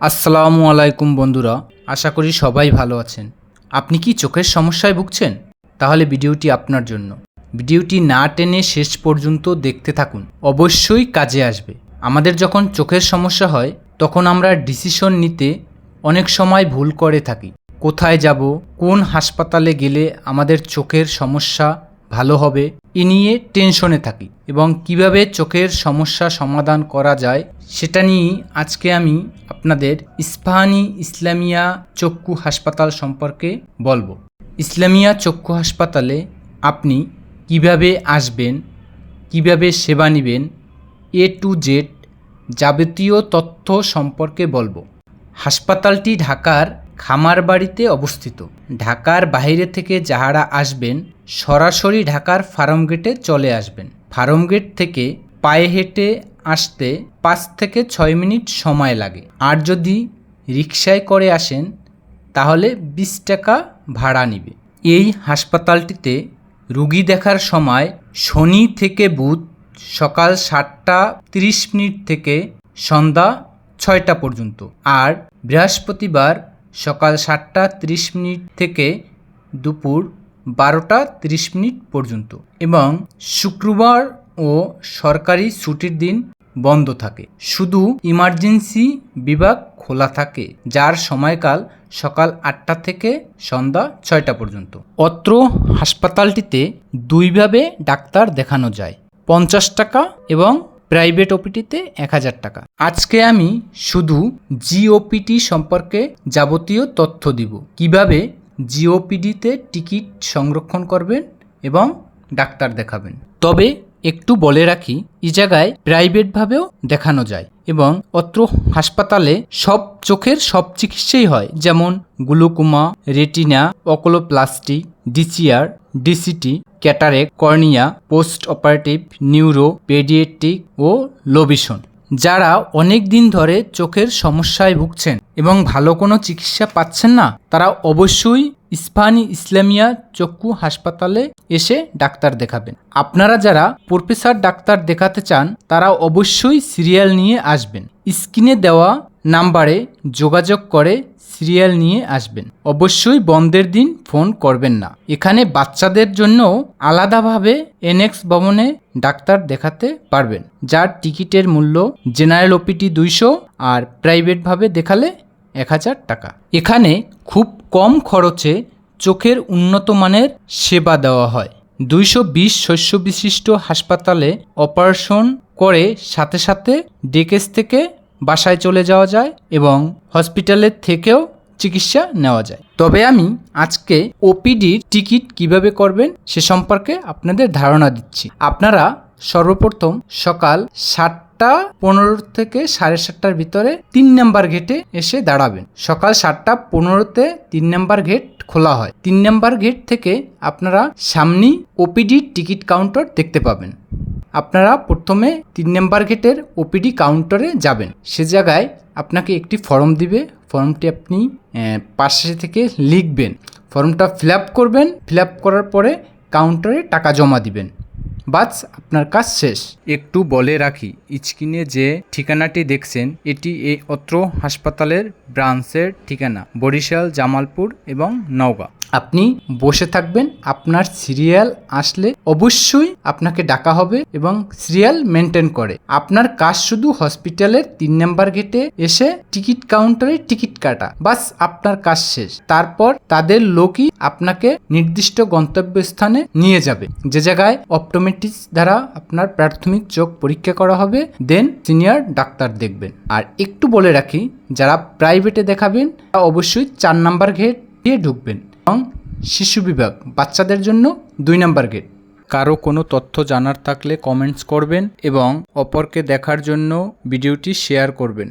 আসসালামু আলাইকুম বন্ধুরা, আশা করি সবাই ভালো আছেন। আপনি কি চোখের সমস্যায় ভুগছেন? তাহলে ভিডিওটি আপনার জন্য। ভিডিওটি না টেনে শেষ পর্যন্ত দেখতে থাকুন। অবশ্যই কাজে আসবে। আমাদের যখন চোখের সমস্যা হয়, তখন আমরা ডিসিশন নিতে অনেক সময় ভুল করে থাকি। কোথায় যাব, কোন হাসপাতালে গেলে আমাদের চোখের সমস্যা ভালো হবে, এ নিয়ে টেনশনে থাকি। এবং কীভাবে চোখের সমস্যা সমাধান করা যায়, সেটা নিয়েই আজকে আমি আপনাদের ইস্পাহানি ইসলামিয়া চক্ষু হাসপাতাল সম্পর্কে বলব। ইসলামিয়া চক্ষু হাসপাতালে আপনি কীভাবে আসবেন, কীভাবে সেবা নেবেন, এ টু জেড যাবতীয় তথ্য সম্পর্কে বলব। হাসপাতালটি ঢাকার খামারবাড়িতে অবস্থিত। ঢাকার বাইরে থেকে যাহারা আসবেন সরাসরি ঢাকার ফার্মগেটে চলে আসবেন। ফার্মগেট থেকে পায়ে হেঁটে আসতে পাঁচ থেকে ছয় মিনিট সময় লাগে। আর যদি রিক্সায় করে আসেন, তাহলে বিশ টাকা ভাড়া নিবে। এই হাসপাতালটিতে রুগী দেখার সময় শনি থেকে বুধ সকাল সাতটা তিরিশ মিনিট থেকে সন্ধ্যা ছয়টা পর্যন্ত। আর বৃহস্পতিবার সকাল সাতটা তিরিশ মিনিট থেকে দুপুর বারোটা তিরিশ মিনিট পর্যন্ত এবং শুক্রবার ও সরকারি ছুটির দিন বন্ধ থাকে। শুধু ইমার্জেন্সি বিভাগ খোলা থাকে, যার সময়কাল সকাল আটটা থেকে সন্ধ্যা ছয়টা পর্যন্ত। অত্র হাসপাতালটিতে দুইভাবে ডাক্তার দেখানো যায়, পঞ্চাশ টাকা এবং প্রাইভেট ওপিটিতে এক হাজার টাকা। আজকে আমি শুধু জিওপিটি সম্পর্কে যাবতীয় তথ্য দিব। কীভাবে জিওপিডিতে টিকিট সংরক্ষণ করবেন এবং ডাক্তার দেখাবেন। তবে একটু বলে রাখি এই জায়গায় প্রাইভেটভাবেও দেখানো যায় এবং অত্র হাসপাতালে সব চোখের সব চিকিৎসাই হয়, যেমন glaucoma, retina oculoplastic DCR, DCT, cataract, cornea, post operative, neuro, paediatric ও লোবিশন যারা অনেক দিন ধরে চোখের সমস্যায় ভুগছেন এবং ভালো কোনো চিকিৎসা পাচ্ছেন না, তারা অবশ্যই ইসফানি ইসলামিয়া চক্ষু হাসপাতালে এসে ডাক্তার দেখাবেন। আপনারা যারা প্রফেসর ডাক্তার দেখাতে চান, তারা অবশ্যই সিরিয়াল নিয়ে আসবেন। স্ক্রিনে দেওয়া নাম্বারে যোগাযোগ করে সিরিয়াল নিয়ে আসবেন। অবশ্যই বন্ধের দিন ফোন করবেন না। এখানে বাচ্চাদের জন্য আলাদাভাবে এনএক্স ভবনে ডাক্তার দেখাতে পারবেন, যার টিকিটের মূল্য জেনারেল ওপিটি দুইশো আর প্রাইভেটভাবে দেখালে এক হাজার টাকা। এখানে খুব কম খরচে চোখের উন্নত মানের সেবা দেওয়া হয়। দুইশো বিশ শস্য বিশিষ্ট হাসপাতালে অপারেশন করে সাথে সাথে ডেকেস থেকে বাসায় চলে যাওয়া যায় এবং হসপিটালের থেকেও চিকিৎসা নেওয়া যায়। তবে আমি আজকে ওপিডির টিকিট কীভাবে করবেন সে সম্পর্কে আপনাদের ধারণা দিচ্ছি। আপনারা সর্বপ্রথম সকাল সাতটা পনেরো থেকে সাড়ে সাতটার ভিতরে তিন নাম্বার গেটে এসে দাঁড়াবেন। সকাল সাতটা পনেরোতে তিন নাম্বার গেট খোলা হয়। তিন নাম্বার গেট থেকে আপনারা সামনেই ওপিডির টিকিট কাউন্টার দেখতে পাবেন। আপনারা প্রথমে তিন নাম্বার গেটের ওপিডি কাউন্টারে যাবেন। সে জায়গায় আপনাকে একটি ফর্ম দিবে। ফর্মটি আপনি পাশে থেকে লিখবেন। ফর্মটা ফিল আপ করবেন। ফিল আপ করার পরে কাউন্টারে টাকা জমা দিবেন। বাস, আপনার কাজ শেষ। একটু বলে রাখি ইচকিনে যে ঠিকানাটি দেখছেন, এটি এই অত্র হাসপাতালের ব্রাঞ্চের ঠিকানা বরিশাল, জামালপুর এবং নওগাঁ। আপনি বসে থাকবেন, আপনার সিরিয়াল আসলে অবশ্যই আপনাকে ডাকা হবে এবং সিরিয়াল মেনটেন করে। আপনার কাজ শুধু হসপিটালের তিন নাম্বার গেটে এসে টিকিট কাউন্টারে টিকিট কাটা। বাস, আপনার কাজ শেষ। তারপর তাদের লোকই আপনাকে নির্দিষ্ট গন্তব্যস্থানে নিয়ে যাবে। যে জায়গায় অপটোমেট্রিক্স দ্বারা আপনার প্রাথমিক চোখ পরীক্ষা করা হবে, দেন সিনিয়র ডাক্তার দেখবেন। আর একটু বলে রাখি যারা প্রাইভেটে দেখাবেন অবশ্যই চার নাম্বার গেট দিয়ে ঢুকবেন এবং শিশু বিভাগ, বাচ্চাদের জন্য দুই নাম্বার গেট কারও কোনো তথ্য জানার থাকলে কমেন্টস করবেন এবং অপরকে দেখার জন্য ভিডিওটি শেয়ার করবেন।